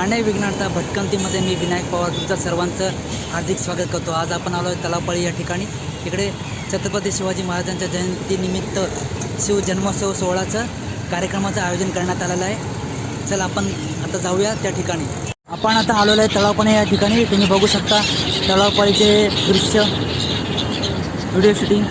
ठाणे विघ्नार्थ भटकंतीमध्ये मी विनायक पवार तुमचं सर्वांचं हार्दिक स्वागत करतो. आज आपण आलो आहे तलावपाळी या ठिकाणी. इकडे छत्रपती शिवाजी महाराजांच्या जयंतीनिमित्त शिवजन्मोत्सव सोहळाचं कार्यक्रमाचं आयोजन करण्यात आलेलं आहे. चल आपण आता जाऊया त्या ठिकाणी. आपण आता आलेलो आहे तलावपाणी या ठिकाणी. तुम्ही बघू शकता तलावपाळीचे दृश्य व्हिडिओ शूटिंग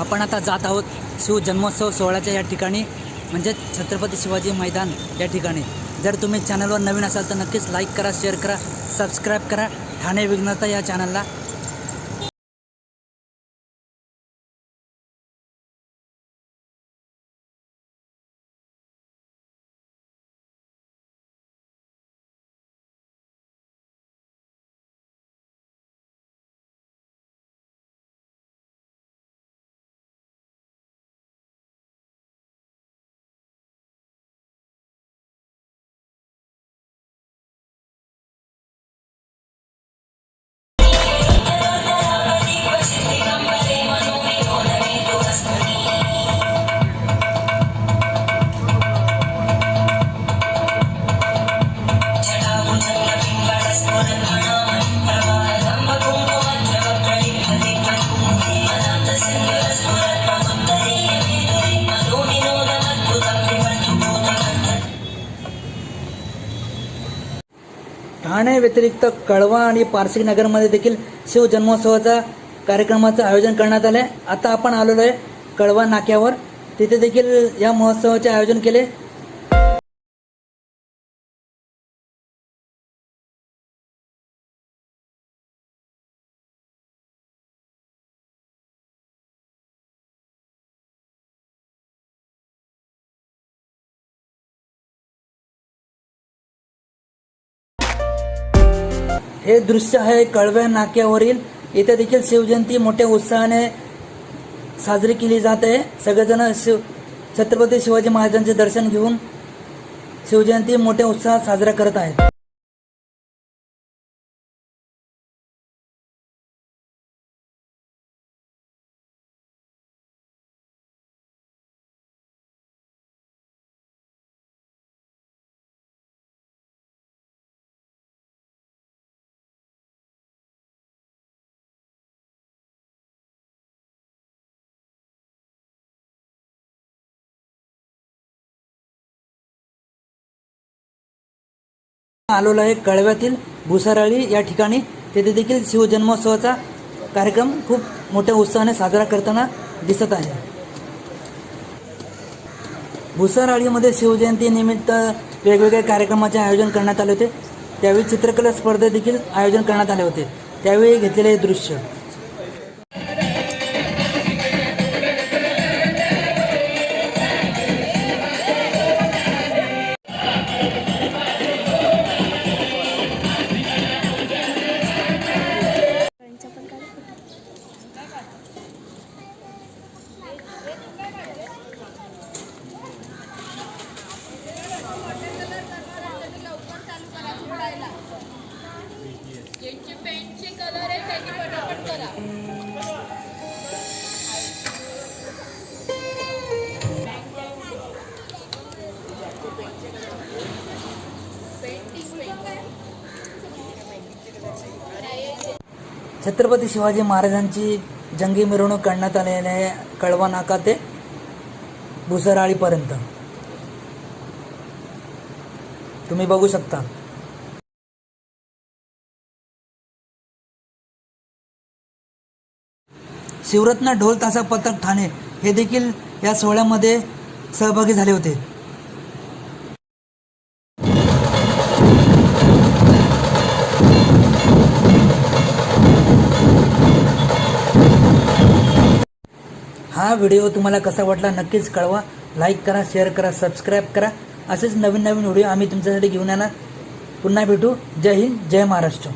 आपण आता जात आहोत शिव जन्मोत्सव सोहळ्याच्या या ठिकाणी म्हणजे छत्रपती शिवाजी मैदान या ठिकाणी. जर तुम्ही चॅनलवर नवीन असाल तर नक्कीच लाईक करा शेअर करा सबस्क्राईब करा. ठाणे विघ्नता या चॅनलला ठाणे व्यतिरिक्त कळवा आणि पारसिक नगरमध्ये देखील शिव जन्मोत्सवाचा कार्यक्रमाचं आयोजन करण्यात आलं आहे आता आपण आलेलो आहे कळवा नाक्यावर. तिथे देखील या महोत्सवाचे आयोजन केले. हे दृश्य आहे कळव्या नाक्यावरील. इथे देखील शिवजयंती मोठ्या उत्साहाने साजरी केली जात. आहे सगळेजण शिव छत्रपती शिवाजी महाराजांचे दर्शन घेऊन शिवजयंती मोठ्या उत्साहात साजरा करत आहेत. आलेलो आहे कळव्यातील भुसाराळी या ठिकाणी. तेथे देखील शिवजन्मोत्सवाचा कार्यक्रम खूप मोठ्या उत्साहाने साजरा करताना दिसत आहे. भुसाराळीमध्ये शिवजयंती निमित्त वेगवेगळ्या कार्यक्रमाचे आयोजन करण्यात आले होते. त्यावेळी चित्रकला स्पर्धा देखील आयोजन करण्यात आले होते. त्यावेळी घेतलेले हे दृश्य. छत्रपती शिवाजी महाराजांची जंगी मिरवणूक काढण्यात आलेली आहे कळवा नाका ते भुसराळीपर्यंत. तुम्ही बघू शकता. शिवरत्न ढोल तासा पथक ठाणे हे देखील या सोहळ्यामध्ये सहभागी झाले होते. हा व्हिडिओ तुम्हाला कसा वाटला नक्कीच कळवा. लाईक करा शेअर करा सबस्क्राईब करा. असेच नवीन नवीन व्हिडिओ आम्ही तुमच्यासाठी घेऊन येणार. पुन्हा भेटू. जय हिंद जय महाराष्ट्र.